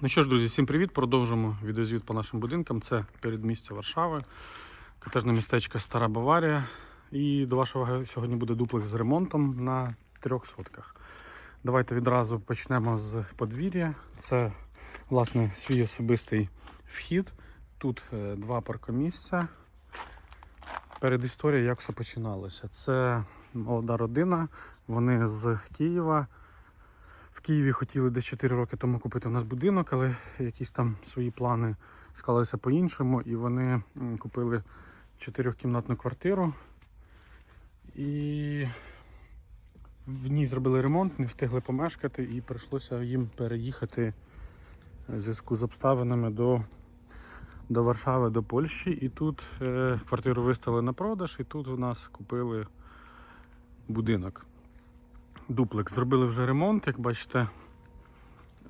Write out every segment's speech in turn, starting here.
Ну що ж, друзі, всім привіт! Продовжимо відеозвіт по нашим будинкам. Це передмістя Варшави, котежне містечко Стара Баварія. І до вашого уваги сьогодні буде дуплекс з ремонтом на трьох сотках. Давайте відразу почнемо з подвір'я. Це власне свій особистий вхід. Тут е, два паркомісця. Перед історією, як все починалося. Це молода родина, вони з Києва. В Києві хотіли десь 4 роки тому купити у нас будинок, але якісь там свої плани склалися по-іншому, і вони купили чотирьохкімнатну квартиру. І в ній зробили ремонт, не встигли помешкати, і прийшлося їм переїхати в зв'язку з обставинами до, до Варшави, до Польщі. І тут е, квартиру виставили на продаж, і тут у нас купили будинок дуплекс. Зробили вже ремонт, як бачите,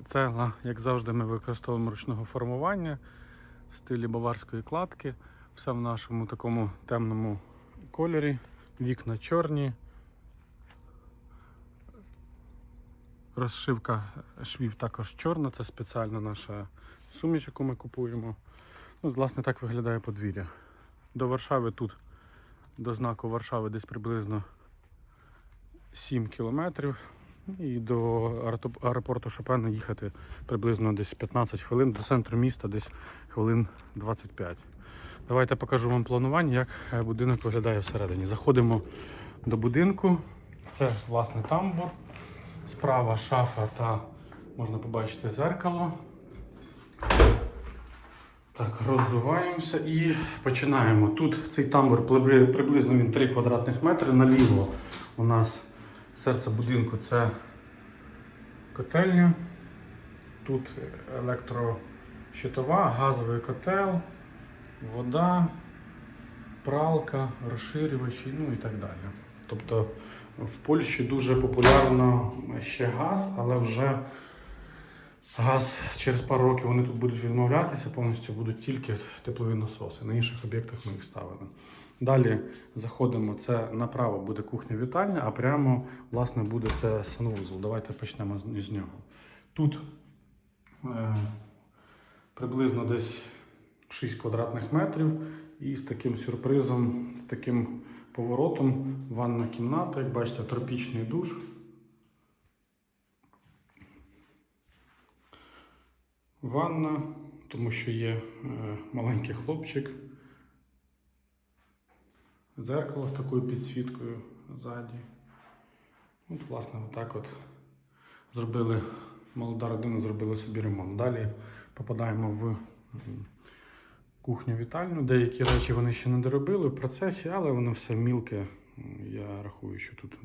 цегла, як завжди, ми використовуємо ручного формування в стилі баварської кладки. Все в нашому такому темному кольорі. Вікна чорні. Розшивка швів також чорна, це спеціальна наша суміш, яку ми купуємо. Ну, власне, так виглядає подвір'я. До Варшави тут, до знаку Варшави, десь приблизно 7 кілометрів. І до аеропорту Шопена їхати приблизно десь 15 хвилин, до центру міста десь хвилин 25. Давайте покажу вам планування, як е, будинок виглядає всередині. Заходимо до будинку. Це власне тамбур. Справа шафа та можна побачити зеркало. Так, роззуваємося і починаємо. Тут цей тамбур приблизно він 3 квадратних метри. Наліво у нас серце будинку це котельня. Тут електрощитова, газовий котел, вода, пралка, розширювачі, ну і так далі. Тобто в Польщі дуже популярно ще газ, але вже газ через пару років вони тут будуть відмовлятися, повністю будуть тільки теплові насоси. На інших об'єктах ми їх ставили. Далі заходимо, це направо буде кухня-вітальня, а прямо власне буде це санвузол. Давайте почнемо з, нього. Тут е, приблизно десь 6 квадратних метрів і з таким сюрпризом, з таким поворотом ванна кімната, як бачите, тропічний душ. Ванна, тому що є е, маленький хлопчик. Дзеркало з такою підсвіткою ззаді. От, власне, отак от зробили, молода родина зробила собі ремонт. Далі попадаємо в кухню-вітальню. Деякі речі вони ще не доробили в процесі, але воно все мілке. Я рахую, що тут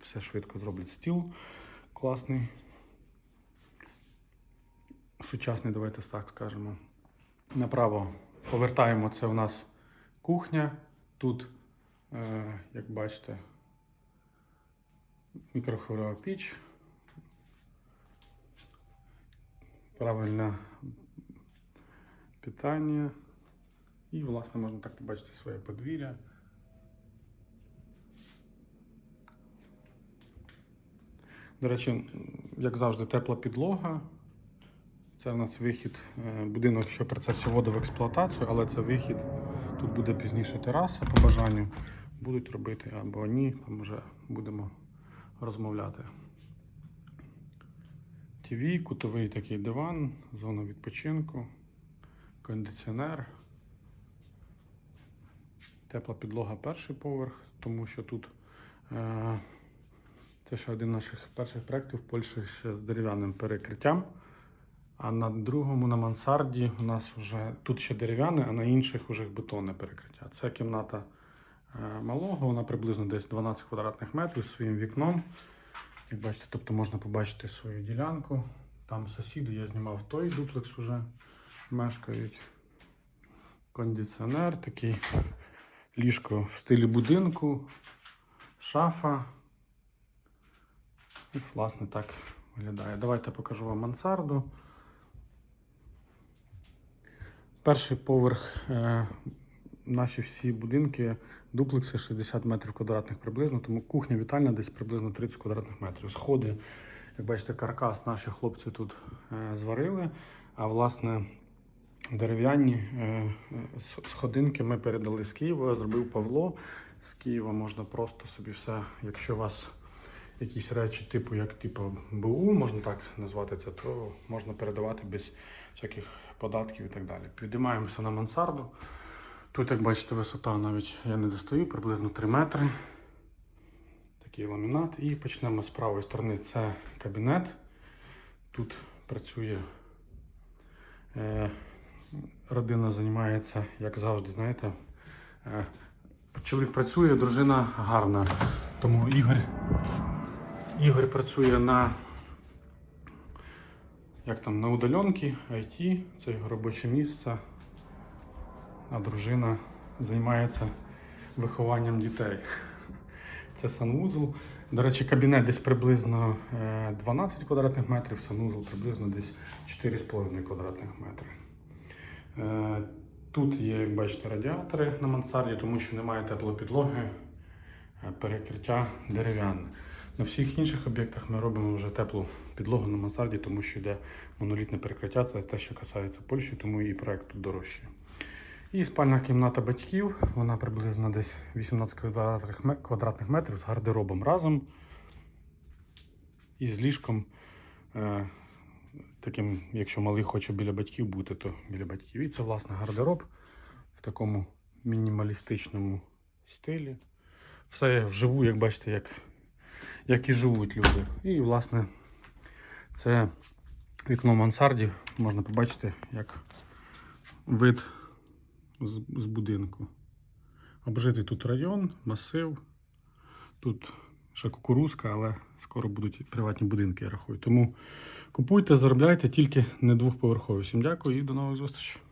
все швидко зроблять стіл класний. Сучасний, давайте так скажемо. Направо повертаємо це у нас кухня. Тут, як бачите, мікрохвильова піч. Правильне питання. І, власне, можна так побачити своє подвір'я. До речі, як завжди, тепла підлога. Це у нас вихід, е, будинок, що в процесі вводу в експлуатацію, але це вихід. Тут буде пізніше тераса по бажанню. Будуть робити або ні, там вже будемо розмовляти. ТВ, кутовий такий диван, зона відпочинку, кондиціонер. Тепла підлога перший поверх, тому що тут е, це ще один з наших перших проєктів в Польщі ще з дерев'яним перекриттям. А на другому, на мансарді, у нас вже тут ще дерев'яне, а на інших вже бетонне перекриття. Це кімната малого, вона приблизно десь 12 квадратних метрів своїм вікном. Як бачите, тобто можна побачити свою ділянку. Там сусіди, я знімав той дуплекс уже мешкають. Кондиціонер, такий ліжко в стилі будинку, шафа. І, власне, так виглядає. Давайте покажу вам мансарду. Перший поверх, е, наші всі будинки, дуплекси 60 метрів квадратних приблизно, тому кухня вітальня десь приблизно 30 квадратних метрів. Сходи Як бачите, каркас наші хлопці тут е, зварили, а власне дерев'яні е, е, сходинки ми передали з Києва, зробив Павло. З Києва можна просто собі все, якщо у вас якісь речі, типу, як типу БУ, можна так назвати це, то можна передавати без всяких податків і так далі. Підіймаємося на мансарду. Тут, як бачите, висота навіть я не достаю, приблизно 3 метри. Такий ламінат. І почнемо з правої сторони. Це кабінет. Тут працює е, родина займається, як завжди, знаєте. Е, чоловік працює, дружина гарна. Тому Ігор, Ігор працює на, як там, на удаленці, IT, це його робоче місце. А дружина займається вихованням дітей. Це санвузол. До речі, кабінет десь приблизно е, 12 квадратних метрів, санвузол приблизно десь 4,5 квадратних метри. Е, Тут є, як бачите, радіатори на мансарді, тому що немає теплопідлоги, е, перекриття дерев'яне. На всіх інших об'єктах ми робимо вже теплу підлогу на мансарді, тому що йде монолітне перекриття. Це те, що касається Польщі, тому і проект тут дорожчий. І спальна кімната батьків, вона приблизно десь 18 квадратних метрів з гардеробом разом і з ліжком. Е, таким, якщо малий хоче біля батьків бути, то біля батьків. І це, власне, гардероб в такому мінімалістичному стилі. Все вживу, як бачите, як, як і живуть люди. І, власне, це вікно мансарді. Можна побачити, як вид з будинку. Обжитий тут район, масив. Тут ще кукурузка, але скоро будуть приватні будинки, я рахую. Тому купуйте, заробляйте тільки не двохповерхові. Дякую і до нових зустрічей.